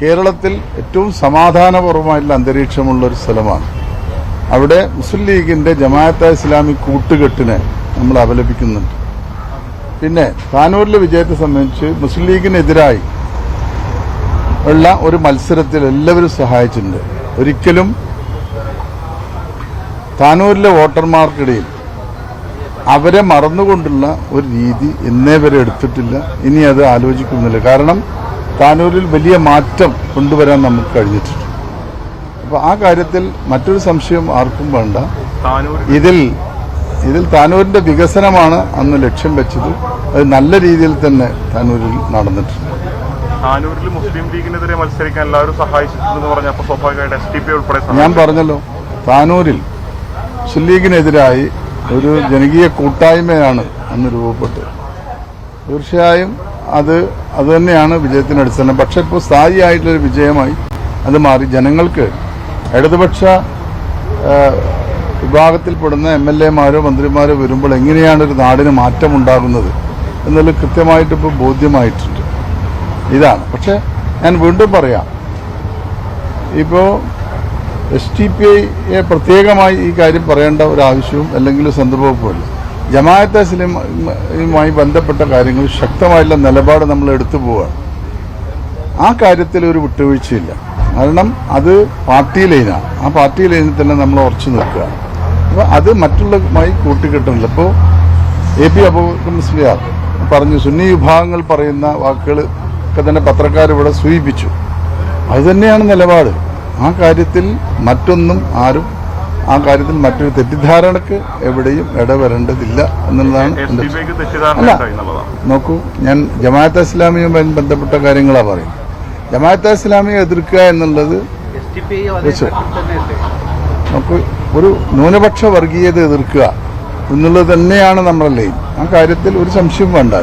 കേരളത്തിൽ ഏറ്റവും സമാധാനപൂർവമായിട്ടുള്ള അന്തരീക്ഷമുള്ള ഒരു സ്ഥലമാണ്. അവിടെ മുസ്ലിം ലീഗിന്റെ ജമാഅത്ത ഇസ്ലാമി കൂട്ടുകെട്ടിനെ നമ്മൾ അപലപിക്കുന്നുണ്ട്. പിന്നെ താനൂരിലെ വിജയത്തെ സംബന്ധിച്ച് മുസ്ലിം ലീഗിനെതിരായി ഉള്ള ഒരു മത്സരത്തിൽ എല്ലാവരും സഹായിച്ചിട്ടുണ്ട്. ഒരിക്കലും താനൂരിലെ വോട്ടർമാർക്കിടയിൽ അവരെ മറന്നുകൊണ്ടുള്ള ഒരു രീതി ഇന്നേ വരെ എടുത്തിട്ടില്ല. ഇനി അത് ആലോചിക്കുന്നില്ല. കാരണം താനൂരിൽ വലിയ മാറ്റം കൊണ്ടുവരാൻ നമുക്ക് കഴിഞ്ഞിട്ടുണ്ട്. അപ്പോൾ ആ കാര്യത്തിൽ മറ്റൊരു സംശയം ആർക്കും വേണ്ട. ഇതിൽ ഇതിൽ താനൂരിന്റെ വികസനമാണ് അന്ന് ലക്ഷ്യം വെച്ചത്. അത് നല്ല രീതിയിൽ തന്നെ താനൂരിൽ നടന്നിട്ടുണ്ട്. താനൂരിൽ മുസ്ലിം ലീഗിനെതിരെ മത്സരിക്കാൻ എല്ലാവരും സഹായിച്ചിട്ടുണ്ടെന്ന് പറഞ്ഞപ്പോൾ സ്വാഭാവികമായിട്ട് എസ് ടി പി ഉൾപ്പെടെ ഞാൻ പറഞ്ഞല്ലോ താനൂരിൽ മുസ്ലിം ലീഗിനെതിരായി ഒരു ജനകീയ കൂട്ടായ്മയാണ് അന്ന് രൂപപ്പെട്ടത്. തീർച്ചയായും അത് അത് തന്നെയാണ് വിജയത്തിന് അടിസ്ഥാനം. പക്ഷേ ഇപ്പോൾ സ്ഥായിയായിട്ടുള്ളൊരു വിജയമായി അത് മാറി. ജനങ്ങൾക്ക് ഇടതുപക്ഷ വിഭാഗത്തിൽപ്പെടുന്ന എം എൽ എമാരോ മന്ത്രിമാരോ വരുമ്പോൾ എങ്ങനെയാണ് ഒരു നാടിന് മാറ്റമുണ്ടാകുന്നത് എന്നുള്ളത് കൃത്യമായിട്ട് ഇപ്പോൾ ബോധ്യമായിട്ടുണ്ട്. ഇതാണ്. പക്ഷേ ഞാൻ വീണ്ടും പറയാം. ഇപ്പോൾ എസ് ടി പി ഐയെ പ്രത്യേകമായി ഈ കാര്യം പറയേണ്ട ഒരു ആവശ്യവും അല്ലെങ്കിൽ സന്ദർഭവുമില്ല ജമാഅത്തെ ഇസ്ലാമുമായി ബന്ധപ്പെട്ട കാര്യങ്ങൾ ശക്തമായിട്ടുള്ള നിലപാട് നമ്മൾ എടുത്തു പോവുകയാണ് ആ കാര്യത്തിൽ ഒരു വിട്ടുവീഴ്ചയില്ല. കാരണം അത് പാർട്ടി ലൈനാണ് ആ പാർട്ടി ലൈനിൽ തന്നെ നമ്മൾ ഉറച്ചു നിൽക്കുക. അപ്പോൾ അത് മറ്റുള്ളതുമായി കൂട്ടിക്കെട്ടുന്നില്ല ഇപ്പോൾ എ പി അബൂബക്കർ മുസ്ലിയാർ പറഞ്ഞു സുന്നി വിഭാഗങ്ങൾ പറയുന്ന വാക്കുകൾ ഒക്കെ തന്നെ പത്രക്കാർ ഇവിടെ സൂചിപ്പിച്ചു. അതുതന്നെയാണ് നിലപാട്. ആ കാര്യത്തിൽ മറ്റൊന്നും ആരും ആ കാര്യത്തിൽ മറ്റൊരു തെറ്റിദ്ധാരണക്ക് എവിടെയും ഇടവരേണ്ടതില്ല എന്നുള്ളതാണ് അല്ല. ഉണ്ടായി എന്നുള്ളതാണ് നോക്കൂ ഞാൻ ജമാഅത്ത് ഇസ്ലാമിയുമായി ബന്ധപ്പെട്ട കാര്യങ്ങളാണ് പറയും ജമാഅത്ത് ഇസ്ലാമിയെ എതിർക്കുക എന്നുള്ളത് നമുക്ക് ഒരു ന്യൂനപക്ഷ വർഗീയത എതിർക്കുക എന്നുള്ളത് തന്നെയാണ് നമ്മളല്ലേ ലൈൻ. ആ കാര്യത്തിൽ ഒരു സംശയം വേണ്ട